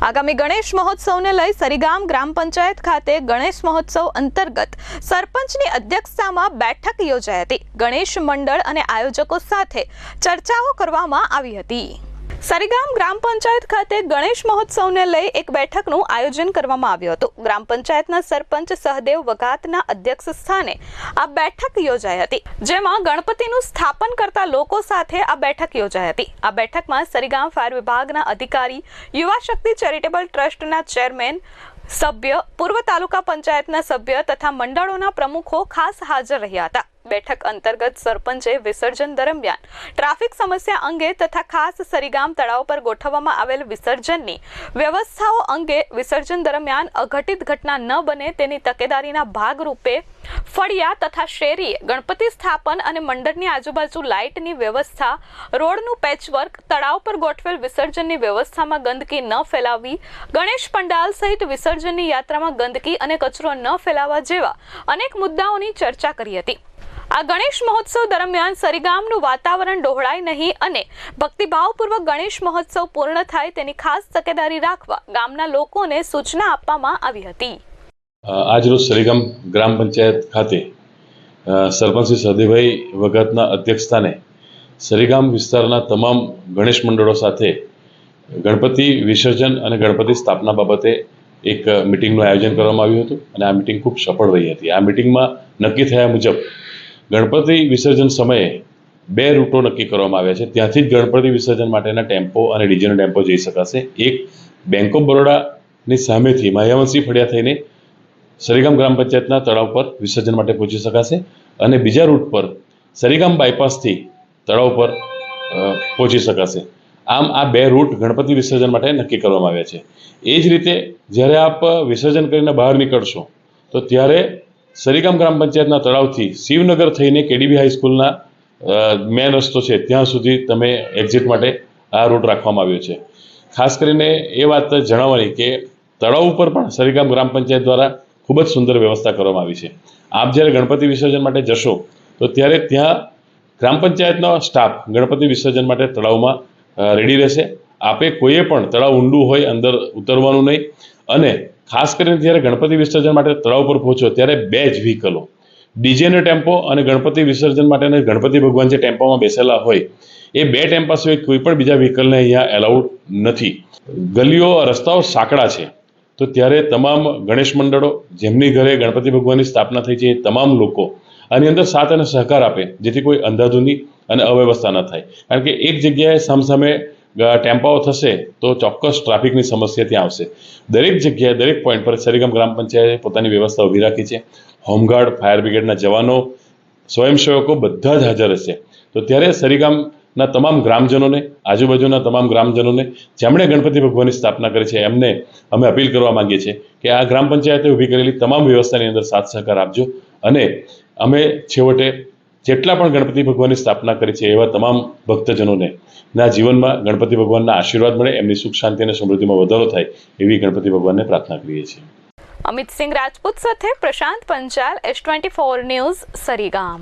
આગામી ગણેશ મહોત્સવને લઈ સરીગામ ગ્રામ પંચાયત ખાતે ગણેશ મહોત્સવ અંતર્ગત સરપંચની અધ્યક્ષતામાં બેઠક યોજાઈ હતી. ગણેશ મંડળ અને આયોજકો સાથે ચર્ચાઓ કરવામાં આવી હતી. સરીગામ ગ્રામ પંચાયત ખાતે ગણેશ મહોત્સવને લઈ એક બેઠકનું આયોજન કરવામાં આવ્યું હતું. ગ્રામ પંચાયતના સરપંચ સહદેવ વઘાતના અધ્યક્ષ સ્થાને આ બેઠક યોજાઈ હતી. જેમાં ગણપતિનું સ્થાપન કરતા લોકો સાથે આ બેઠક યોજાઈ હતી. આ બેઠકમાં સરીગામ ફાયર વિભાગના અધિકારી, યુવા શક્તિ ચેરિટેબલ ટ્રસ્ટના ચેરમેન, સભ્ય, પૂર્વ તાલુકા પંચાયતના સભ્ય તથા મંડળોના પ્રમુખો ખાસ હાજર રહ્યા હતા. બેઠક અંતર્ગત સરપંચે વિસર્જન દરમિયાન ટ્રાફિક સમસ્યા અંગે તથા ખાસ સરીગામ તળાવ પર ગોઠવવામાં આવેલ વિસર્જનની વ્યવસ્થાઓ અંગે વિસર્જન દરમિયાન અઘટિત ઘટના ન બને તેની તકેદારીના ભાગરૂપે ફળિયા તથા શેરીએ ગણપતિ સ્થાપન અને મંડળની આજુબાજુ લાઇટની વ્યવસ્થા, રોડનું પેચવર્ક, તળાવ પર ગોઠવેલ વિસર્જનની વ્યવસ્થામાં ગંદકી ન ફેલાવવી, ગણેશ પંડાલ સહિત વિસર્જનની યાત્રામાં ગંદકી અને કચરો ન ફેલાવવા જેવા અનેક મુદ્દાઓની ચર્ચા કરી હતી. આ ગણેશ મહોત્સવ દરમિયાન સરીગામનું વાતાવરણ ડહોળાય નહીં અને ભક્તિભાવપૂર્વક ગણેશ મહોત્સવ પૂર્ણ થાય તેની ખાસ તકેદારી રાખવા ગામના લોકોને સૂચના આપવામાં આવી હતી. આજરોજ સરીગામ ગ્રામ પંચાયત ખાતે સરપંચ શ્રી સદીભાઈ વગતના અધ્યક્ષસ્થાને સરીગામ વિસ્તારના તમામ ગણેશ મંડળો સાથે ગણપતિ વિસર્જન અને ગણપતિ સ્થાપના બાબતે એક મિટિંગનું આયોજન કરવામાં આવ્યું હતું અને આ મિટિંગ ખૂબ સફળ રહી હતી. આ મિટિંગમાં નક્કી થયા મુજબ ગણપતિ વિસર્જન સમયે બે રૂટો નક્કી કરવામાં આવ્યા છે. ત્યાંથી જ ગણપતિ વિસર્જન માટેના ટેમ્પો અને ડીજેનો ટેમ્પો જઈ શકાશે. એક બેંક ઓફ બરોડાની સામેથી માયાવંશી ફળિયા થઈને સરીગામ ગ્રામ પંચાયતના તળાવ પર વિસર્જન માટે પહોંચી શકાશે અને બીજા રૂટ પર સરીગામ બાયપાસથી તળાવ પર પહોંચી શકાશે. આમ આ બે રૂટ ગણપતિ વિસર્જન માટે નક્કી કરવામાં આવ્યા છે. એ જ રીતે જ્યારે આપ વિસર્જન કરીને બહાર નીકળશો, તો ત્યારે સરીગામ ગ્રામ પંચાયતના તળાવથી શિવનગર થઈને કેડીબી હાઈસ્કૂલના મેન રસ્તો છે, ત્યાં સુધી તમે એક્ઝિટ માટે આ રૂટ રાખવામાં આવ્યો છે. ખાસ કરીને એ વાત જણાવવાની કે તળાવ ઉપર પણ સરીગામ ગ્રામ પંચાયત દ્વારા ખૂબ જ સુંદર વ્યવસ્થા કરવામાં આવી છે. આપ જ્યારે ગણપતિ વિસર્જન માટે જશો, તો ત્યારે ત્યાં ગ્રામ પંચાયતનો સ્ટાફ ગણપતિ વિસર્જન માટે તળાવમાં રેડી રહેશે. આપે કોઈએ પણ તળાવ ઊંડું હોય, અંદર ઉતરવાનું નહીં. અને ખાસ કરીને જ્યારે ગણપતિ વિસર્જન માટે તળાવ પર પહોંચો ત્યારે બે જ વ્હીકલો ડીજેનો ટેમ્પો અને ગણપતિ વિસર્જન માટેના ગણપતિ ભગવાન જે ટેમ્પોમાં બેસેલા હોય, એ બે ટેમ્પા સિવાય કોઈ પણ બીજા વ્હીકલને અહીંયા એલાઉડ નથી. ગલીઓ, રસ્તાઓ સાંકડા છે. તો ત્યારે તમામ ગણેશ મંડળો, જેમની ઘરે ગણપતિ ભગવાનની સ્થાપના થઈ છે, એ તમામ લોકો આની અંદર સાથ અને સહકાર આપે, જેથી કોઈ અંધાધૂની અને અવ્યવસ્થા ન થાય. કારણ કે એક જગ્યાએ સામસામે ટેમ્પાઓ થશે તો ચોક્કસ ટ્રાફિકની સમસ્યા ત્યાં આવશે. દરેક જગ્યાએ, દરેક પોઈન્ટ પર સરીગામ ગ્રામ પંચાયતે પોતાની વ્યવસ્થા ઊભી રાખી છે. હોમગાર્ડ, ફાયર બ્રિગેડના જવાનો, સ્વયંસેવકો બધા જ હાજર હશે. તો ત્યારે સરીગામના તમામ ગ્રામજનોને, આજુબાજુના તમામ ગ્રામજનોને, જેમણે ગણપતિ ભગવાનની સ્થાપના કરી છે, એમને અમે અપીલ કરવા માંગીએ છીએ કે આ ગ્રામ પંચાયતે ઊભી કરેલી તમામ વ્યવસ્થાની અંદર સાથ સહકાર આપજો. અને અમે છેવટે જેટલા પણ ગણપતિ ભગવાનની સ્થાપના કરી છે એવા તમામ ભક્તજનોને ના જીવનમાં ગણપતિ ભગવાનના આશીર્વાદ મળે, એમની સુખ શાંતિ અને સમૃદ્ધિમાં વધારો થાય એવી ગણપતિ ભગવાનને પ્રાર્થના કરીએ છીએ. અમિત સિંહ રાજપૂત સાથે Prashant Panchal S twenty four news, Sarigam.